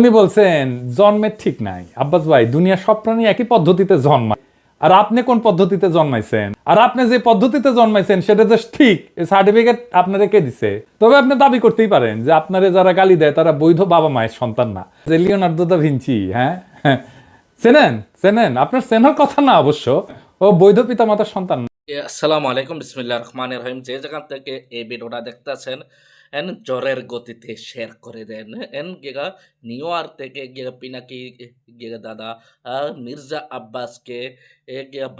উনি বলছেন জন্মের ঠিক নাই। আব্বাস ভাই দুনিয়ার সব প্রাণী একই পদ্ধতিতে জন্মায়। আর আপনি কোন পদ্ধতিতে জন্মাইছেন? আর আপনি যে পদ্ধতিতে জন্মাইছেন, সেটা যে ঠিক সার্টিফিকেট আপনারে কে দিছে? তবে আপনি দাবি করতেই পারেন যে আপনারে যারা গালি দেয়, তারা বৈধ বাবা মায়ের সন্তান না। যে লিওনার্দো দা ভিঞ্চি হ্যাঁ? চেনেন? চেনেন? আপনার চেনার কথা না অবশ্য। ও বৈধ পিতা মাতার সন্তান। আসসালামু আলাইকুম বিসমিল্লাহ রহমান রহিম। যে যেখান থেকে এই ভিডিওটা দেখতেছেন এন জ্বরের গতিতে শেয়ার করে দেন। এন গেগা নিউ ইয়র্ক থেকে গিয়ে পিনাকি গিয়ে দাদা মির্জা আব্বাসকে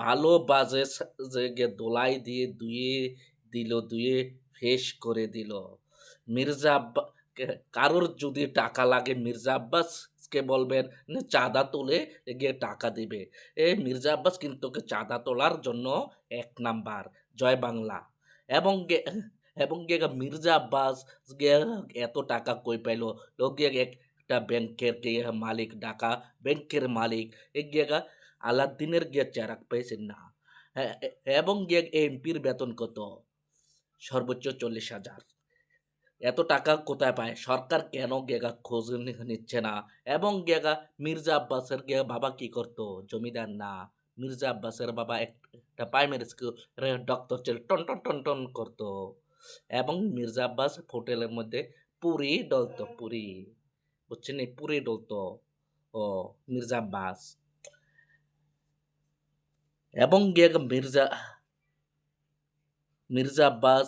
ভালো বাজে যে দোলাই দিয়ে দুয়ে দিল দুয়ে ফেস করে দিল। মির্জা আব্বা কারোর যদি টাকা লাগে, মির্জা আব্বাসকে বলবেন চাঁদা তুলে গিয়ে টাকা দিবে। এ মির্জা আব্বাস কিন্তু চাঁদা তোলার জন্য এক নাম্বার, জয় বাংলা। এবং এবং গে মির্জা আব্বাস এত টাকা কই পাইলো? লোক গিয়ে একটা ব্যাংকের কে মালিক ডাকা, ব্যাংকের মালিক, এ গিয়ে গা আলাদ্দিনের গিয়ে চেরাক পেয়েছেন না। এবং গিয়ে এমপির বেতন কত? সর্বোচ্চ চল্লিশ হাজার। এত টাকা কোথায় পায়? সরকার কেন গেগা খোঁজ নিচ্ছে না? এবং গেগা মির্জা আব্বাসের গেগা বাবা কি করতো? জমিদার, না। মির্জা আব্বাসের বাবা একটা প্রাইমারি স্কুল ডক্টর ছিল, টন টন টন টন করতো। এবং মির্জা আব্বাস হোটেলের মধ্যে পুরি ডলতো পুরি। বুঝছেন এই পুরি ডলতো ও মির্জা আব্বাস। এবং গেগা মির্জা মির্জা আব্বাস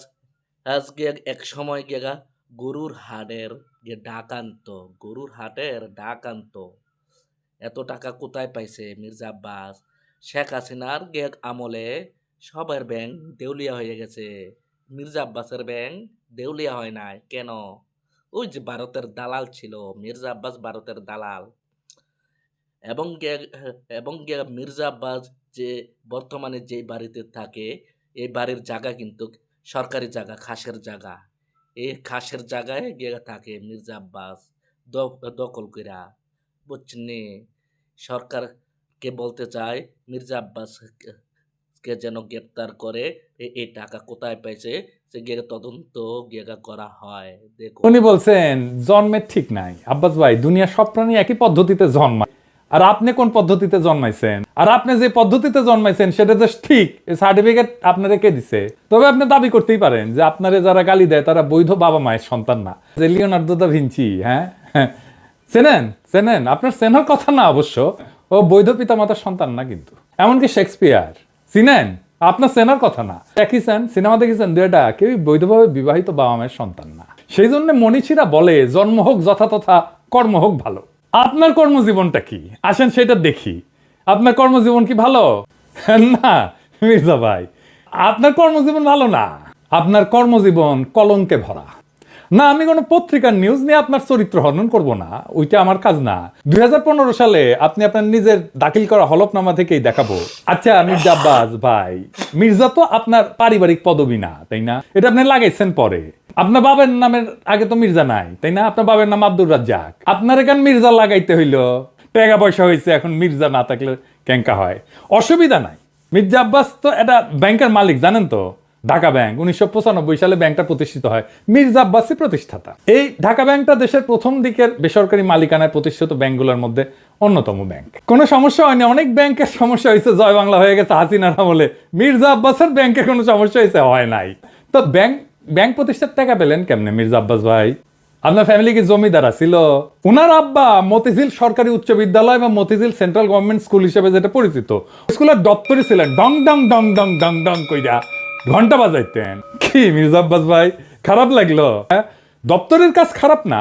আজকে এক সময় গেগা গরুর হাটের যে ডাক আনতো, গরুর হাটের ডাক আনতো। এত টাকা কোথায় পাইছে মির্জা আব্বাস? শেখ হাসিনার গেগ আমলে সবার ব্যাংক দেউলিয়া হয়ে গেছে। মির্জা আব্বাসের ব্যাংক দেউলিয়া হয় নাই, কেন? ওই যে ভারতের দালাল ছিল, মির্জা আব্বাস ভারতের দালাল। এবং এবং মির্জা আব্বাস যে বর্তমানে যে বাড়িতে থাকে, এই বাড়ির জায়গা কিন্তু সরকারি জায়গা, খাসের জায়গা। এই খাসের জায়গায় গিয়ে থাকে মির্জা আব্বাস দখল কইরা। বুঝছেন সরকারকে বলতে চায় মির্জা আব্বাস কে যেন গ্রেপ্তার করে এই টাকা কোথায় পাইছে সে গিয়ে তদন্ত গিয়ে করা হয়। দেখুন। উনি বলছেন জন্মের ঠিক নাই। আব্বাস ভাই, দুনিয়ার সব প্রাণী একই পদ্ধতিতে জন্মায়। আর আপনি কোন পদ্ধতিতে জন্মাইছেন? আর আপনি যে পদ্ধতিতে জন্মাইছেন, সেটা যে ঠিক। সার্টিফিকেট আপনারে কে দিছে? তবে আপনি দাবি করতেই পারেন যে আপনারে যারা গালি দেয়, তারা বৈধ বাবা মায়ের সন্তান না। যে লিওনার্দো দা ভিঞ্চি হ্যাঁ? চেনেন? চেনেন? আপনার চেনার কথা না অবশ্য। ও বৈধ পিতা মাতার সন্তান না কিন্তু। এমনকি শেক্সপিয়ার। চিনেন আপনার চেনার কথা না। দেখেছেন সিনেমা দেখেছেন দুটা কেউই বৈধভাবে বিবাহিত বাবা মায়ের সন্তান না। সেই জন্য মনীষীরা বলে, জন্ম হোক যথাতথা কর্ম হোক ভালো। আপনার কর্মজীবনটা কি? আসেন সেটা দেখি। আপনার কর্মজীবন কি ভালো? না, মির্জা ভাই। আপনার কর্মজীবন ভালো না। আপনার কর্মজীবন কলঙ্কে ভরা। না, আমি কোনো পত্রিকার নিউজ নিয়ে আপনার চরিত্র হনন করব না, ওইটা আমার কাজ না। দুই সালে আপনি আপনার নিজের দাখিল করা হলফনামা থেকেই দেখাবো। আচ্ছা মির্জা আব্বাস ভাই, মির্জা তো আপনার পারিবারিক পদবি না, তাই না? এটা আপনি লাগাইছেন পরে। আপনার বাবার নামের আগে তো মির্জা নাই, তাই না? আপনার বাবার নাম আব্দুর রাজ্জাক। আপনার এখান মির্জা লাগাইতে হইল। টাকা পয়সা হয়েছে, এখন মির্জা না থাকলে ক্যাঙ্কা হয়। অসুবিধা নাই। মির্জা আব্বাস তো এটা ব্যাংকের মালিক, জানেন তো? ঢাকা ব্যাংক, উনিশশো পঁচানব্বই সালে ব্যাংকটা প্রতিষ্ঠিত হয়। মির্জা আব্বাসী প্রতিষ্ঠাতা। এই ঢাকা ব্যাংকটা দেশের প্রথম দিকের বেসরকারি মালিকানায় প্রতিষ্ঠিত ব্যাংকগুলোর মধ্যে অন্যতম ব্যাংক। কোনো সমস্যা হয়নি, অনেক ব্যাংকের সমস্যা হয়েছে, জয় বাংলা হয়ে গেছে, হাসিনার আমলে। মির্জা আব্বাসের ব্যাংকে কোনো সমস্যা হয়েছে, হয় নাই। তো ব্যাংক ব্যাংক প্রতিষ্ঠার টাকা পেলেন কেমনে মির্জা আব্বাস ভাই? আপনার ফ্যামিলি কি জমিদার ছিল উনার আব্বা মতিঝিল সরকারি উচ্চ বিদ্যালয় বা মতিঝিল সেন্ট্রাল গভর্নমেন্ট স্কুল হিসেবে যেটা পরিচিত। স্কুলের দপ্তরে ছিলেন, ডং ডং ডং ডং ডং ডং কইরা। ঘণ্টা বাজাইতেন। কি মির্জা আব্বাস ভাই? খারাপ লাগল হ্যাঁ? দপ্তরের কাজ খারাপ না,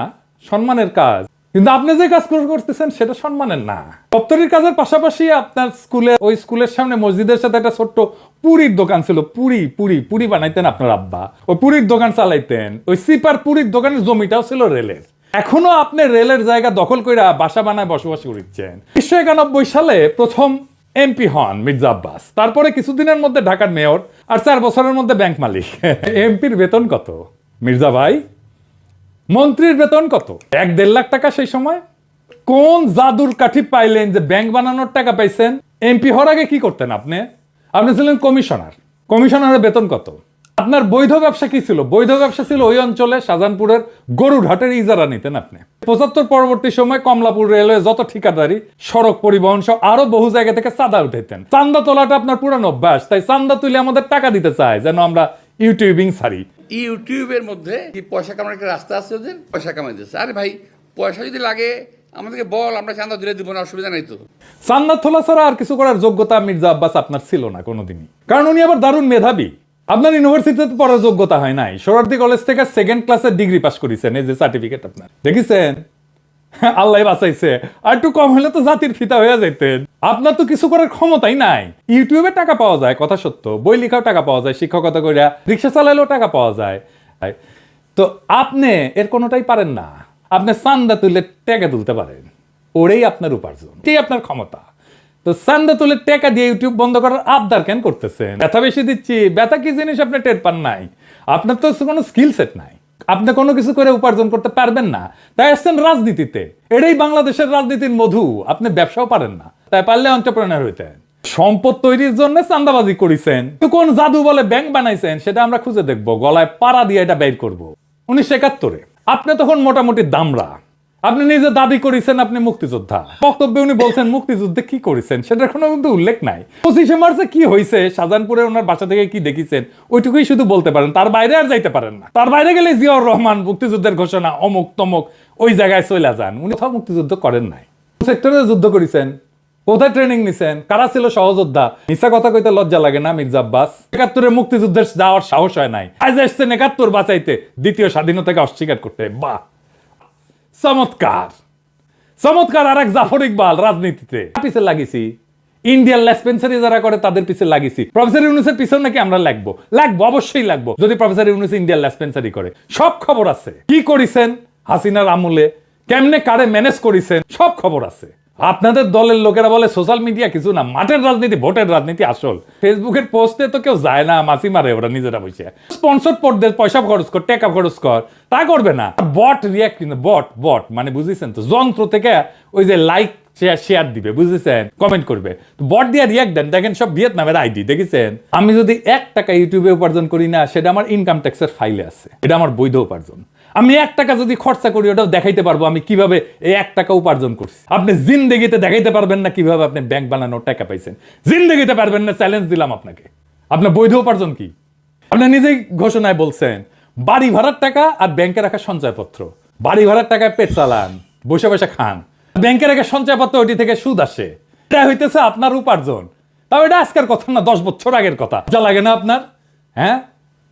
সম্মানের কাজ। কিন্তু আপনি যে কাজ করতেছেন, সেটা সম্মানের না। দপ্তরের কাজের পাশাপাশি আপনার স্কুলে ওই স্কুলের সামনে মসজিদের সাথে একটা ছোট্ট পুরীর দোকান ছিল। পুরি পুরি পুরি বানাইতেন আপনার আব্বা। ওই পুরীর দোকান চালাইতেন। ওই সিপার পুরীর দোকানের জমিটাও ছিল রেলের। এখনও আপনি রেলের জায়গা দখল করে বাসা বানায় বসবাস করছেন উনিশশো সালে প্রথম এমপি হন মির্জা আব্বাস। তারপরে কিছুদিনের মধ্যে ঢাকার মেয়র আর চার বছরের মধ্যে ব্যাংক মালিক। এমপির বেতন কত? মির্জা ভাই, মন্ত্রীর বেতন কত? এক দেড় লাখ টাকা সেই সময়। কোন জাদুর কাঠি পাইলেন যে ব্যাংক বানানোর টাকা পাইছেন? এমপি হওয়ার আগে কি করতেন আপনি? আপনি ছিলেন কমিশনার। কমিশনারের বেতন কত? আপনার বৈধ ব্যবসা কি ছিল? বৈধ ব্যবসা ছিল ওই অঞ্চলে শাহজাহানপুরের গরুর হাটের ইজারা নিতেন আপনি। পঁচাত্তর পরবর্তী সময় কমলাপুর রেলওয়ে যত ঠিকাদারি সড়ক পরিবহন সহ আরও বহু জায়গা থেকে চাঁদা উঠাইতেন। চান্দা তোলাটা আপনার পুরানো অভ্যাস তাই চান্দা তুলে আমাদের টাকা দিতে চায় যেন আমরা ইউটিউবিং সারি ইউটিউবের মধ্যে কি পয়সা কামানোর একটা রাস্তা আছে ওদের? পয়সা কামাইতেছে আরে ভাই পয়সা যদি লাগে আমাদেরকে বল আমরা চান্দা দিলে দিব না অসুবিধা নাই তো। চান্দা তোলা ছাড়া আর কিছু করার যোগ্যতা মির্জা আব্বাস আপনার ছিল না কোনোদিনই। কারণ উনি আবার দারুণ মেধাবী। আপনার ইউনিভার্সিটিতে পড়ার যোগ্যতা হয় নাই। সোরারদি কলেজ থেকে সেকেন্ড ক্লাসের ডিগ্রি পাস করেছেন, এই যে সার্টিফিকেট আপনার। দেখেছেন? আল্লাহ বাঁচাইছে। আর একটু কম হলে তো জাতির ফিতা হয়ে যাইতেন। আপনার তো কিছু করার ক্ষমতাই নাই। ইউটিউবে টাকা পাওয়া যায়, কথা সত্য। বই লেখাও টাকা পাওয়া যায়, শিক্ষকতা করিয়া রিক্সা চালাইলেও টাকা পাওয়া যায়। তো আপনি এর কোনোটাই পারেন না। আপনি চান্দা তুলে টাকা তুলতে পারেন। ওরেই আপনার উপার্জন। এটাই আপনার ক্ষমতা। তো চান্দা তুলে টাকা দিয়ে ইউটিউব বন্ধ করার আবদার কেন করতেছেন? ব্যথা বেশি দিচ্ছি, ব্যথা কি জিনিস আপনি টের পান নাই? আপনার তো কোনো স্কিল সেট নাই। আপনি কোনো কিছু করে উপার্জন করতে পারবেন না। তাই আসছেন রাজনীতিতে। এটাই বাংলাদেশের রাজনীতির মধু। আপনি ব্যবসাও পারেন না। তাই পারলে অন্টারপ্রেনার হইতেন সম্পদ তৈরির জন্য চান্দাবাজি করেছেন। কোন জাদু বলে ব্যাংক বানাইছেন, সেটা আমরা খুঁজে দেখব। গলায় পাড়া দিয়ে এটা বের করব। উনিশশো একাত্তরে। আপনি তখন মোটামুটি দামরা আপনি নিজে দাবি করেছেন আপনি মুক্তিযোদ্ধা। বক্তব্যে উনি বলছেন, মুক্তিযুদ্ধে কি করেছেন? সেটার কোনো কিন্তু উল্লেখ নাই। পঁচিশে মার্চে কি হয়েছে শাহজাহানপুরে ওনার বাসা থেকে কি দেখেছেন, ওইটুকুই শুধু বলতে পারেন। তার বাইরে আর যাইতে পারেন না। তার বাইরে গেলে জিয়াউর রহমান মুক্তিযুদ্ধের ঘোষণা অমুক তমুক ওই জায়গায় চলে যান। উনি কোথাও মুক্তিযুদ্ধ করেন নাই। সেক্টরে যুদ্ধ করেছেন? কোথায় ট্রেনিং নিছেন? কারা ছিল সহযোদ্ধা? মিশা কথা কইতে লজ্জা লাগে না, মির্জা আব্বাস? একাত্তরে মুক্তিযুদ্ধের যাওয়ার সাহস হয় নাই। আজ এসছেন একাত্তর বাঁচাইতে, দ্বিতীয় স্বাধীনতাকে অস্বীকার করতে। বাহ! চমৎকার চমৎকার আর এক জাফর ইকবাল রাজনীতিতে পিছে লাগিয়েছি ইন্ডিয়ান লেসপেন্সারি যারা করে তাদের পিছে লাগিয়েছি প্রফেসর ইউনুসের পিছনে নাকি আমরা লাগবো? লাগবো, অবশ্যই লাগবো। যদি প্রফেসর ইউনুস ইন্ডিয়ান লেসপেন্সারি করে সব খবর আছে। কি করেছেন হাসিনার আমলে? কেমনে কারে ম্যানেজ করিছেন সব খবর আছে। আপনাদের দলের লোকেরা বলে সোশ্যাল মিডিয়া কিছু না, মাঠের রাজনীতি, ভোটের রাজনীতি আসল। ফেসবুকের পোস্টে তো কেউ যায় না মাসি মারে ওরা নিজেরা বসে। স্পন্সর পড়তে পয়সা খরচ কর, টাকা খরচ কর, তা করবে না। বট রিয়াক্ট কিন্তু বট বট মানে বুঝেছেন তো, যন্ত্র থেকে ওই যে লাইক শেয়ার দিবে, বুঝেছেন? কমেন্ট করবে। বট দিয়ে রিয়াক্ট দেন, দেখেন সব ভিয়েতনামের আইডি দেখেছেন? আমি যদি এক টাকা ইউটিউবে উপার্জন করি না, সেটা আমার ইনকাম ট্যাক্সের ফাইলে আছে। এটা আমার বৈধ উপার্জন। আমি এক টাকা যদি খরচা করি, ওটাও দেখাইতে পারব আমি কীভাবে এই এক টাকা উপার্জন করছি। আপনি জিন্দেগিতে দেখাইতে পারবেন না কীভাবে আপনি ব্যাংক বানানোর টাকা পাইছেন। জিন্দেগিতে পারবেন না চ্যালেঞ্জ দিলাম আপনাকে। আপনার বৈধ উপার্জন কি? আপনি নিজেই ঘোষণায় বলছেন, বাড়ি ভাড়ার টাকা আর ব্যাংকে রাখা সঞ্চয়পত্র। বাড়ি ভাড়ার টাকায় পেট চালান, বসে বসে খান। ব্যাংকে রাখা সঞ্চয়পত্র ওটি থেকে সুদ আসে। এটা হইতেছে আপনার উপার্জন। তাও এটা আজকের কথা না, দশ বছর আগের কথা। যা লাগে না আপনার হ্যাঁ?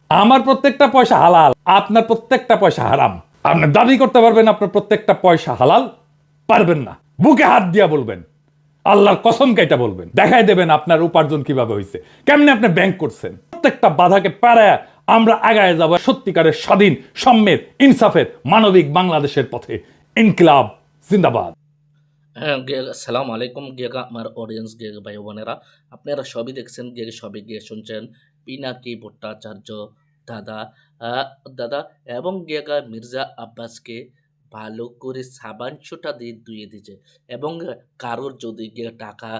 আমার প্রত্যেকটা পয়সা হালাল, আপনার প্রত্যেকটা পয়সা হারাম। আপনি দাবি করতে পারবেন, আপনার প্রত্যেকটা পয়সা হালাল, পারবেন না। বুকে হাত দিয়া বলবেন। আল্লাহর কসম কাইটা বলবেন। দেখাই দেবেন আপনার উপার্জন কীভাবে হয়েছে কেমনে আপনি ব্যাংক করছেন? প্রত্যেকটা বাধাকে পাড়ায় আমরা আগায় যাব সত্যিকারের স্বাধীন, সম্মের, ইনসাফের, মানবিক বাংলাদেশের পথে। ইনকিলাব, জিন্দাবাদ। হ্যাঁ আসসালামু আলাইকুম, গেগা, আমার অডিয়েন্স গিয়ে ভাই বোনেরা। আপনারা সবই দেখছেন গিয়ে সবই গিয়ে শুনছেন। পিনাকি ভট্টাচার্য দাদা দাদা এবং গেগা মির্জা আব্বাসকে ভালো করে সাবান ছোটা দিয়ে ধুয়ে দিয়েছে। এবং কারোর যদি গিয়ে টাকা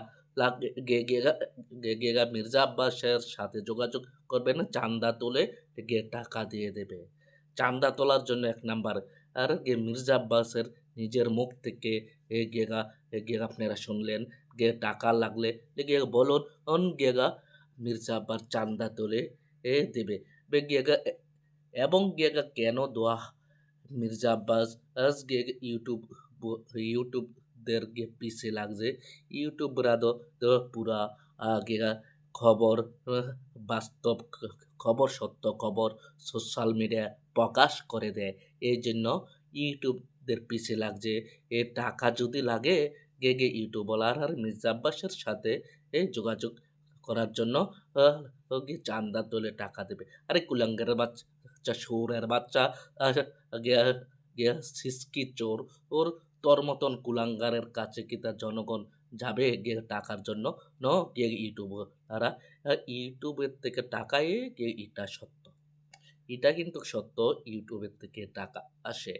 গিয়ে মির্জা আব্বাসের সাথে যোগাযোগ করবেন চান্দা তুলে গিয়ে টাকা দিয়ে দেবে। চান্দা তোলার জন্য এক নাম্বার। আর গে, মির্জা আব্বাসের নিজের মুখ থেকে গেগা গেগা আপনারা শুনলেন, গে টাকা লাগলে গিয়ে বলুন, অন গেগা মির্জা আব্বার চান্দা তোলে, এ দেবে। গেগা এবং গেগা কেন দোয়া? মির্জা আব্বাস গে ইউটিউব, ব- ইউটিউবদের গে পিছে লাগছে। ইউটিউবরা তো পুরা গেগা খবর বাস্তব খবর, সত্য খবর, সোশ্যাল মিডিয়া প্রকাশ করে দেয়। এই জন্য ইউটিউবদের পিছে লাগছে। এ টাকা যদি লাগে, গে গে ইউটিউবওয়ালার আর মির্জা আব্বাসের সাথে, এ যোগাযোগ করার জন্য চান্দা তোলে টাকা দেবে। আরে কুলাঙ্গারের বাচ্চা সৌরের বাচ্চা সিসকি চোর, ওর তোর মতন কুলাঙ্গারের কাছে কি তার জনগণ যাবে গিয়ে টাকার জন্য? ন গিয়ে ইউটিউব তারা ইউটিউবের থেকে টাকায় গিয়ে এটা সত্য। এটা কিন্তু সত্য, ইউটিউবের থেকে টাকা আসে।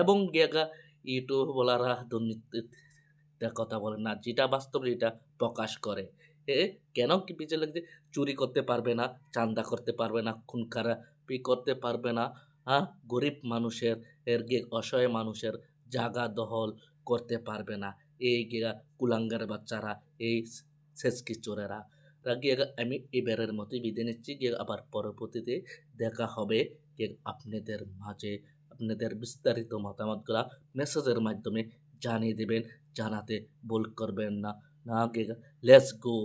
এবং গেগা ইউটিউব বলারা দুর্নীতির কথা বলে না, যেটা বাস্তব এটা প্রকাশ করে। এ, কেন কি পিছিয়ে লাগছে? চুরি করতে পারবে না, চান্দা করতে পারবে না খুন খারাপি করতে পারবে না হ্যাঁ গরিব মানুষের, এর গিয়ে অসহায় মানুষের জাগা দহল করতে পারবে না। এই গিয়া কুলাঙ্গার বাচ্চারা, এই শেষকি চোরেরা। গিয়ে আমি এবারের মতোই বিদায় নিচ্ছি, গিয়ে আবার পরবর্তীতে দেখা হবে আপনাদের মাঝে আপনাদের বিস্তারিত মতামতগুলা মেসেজের মাধ্যমে জানিয়ে দেবেন জানাতে ভুল করবেন না। না লেটস গো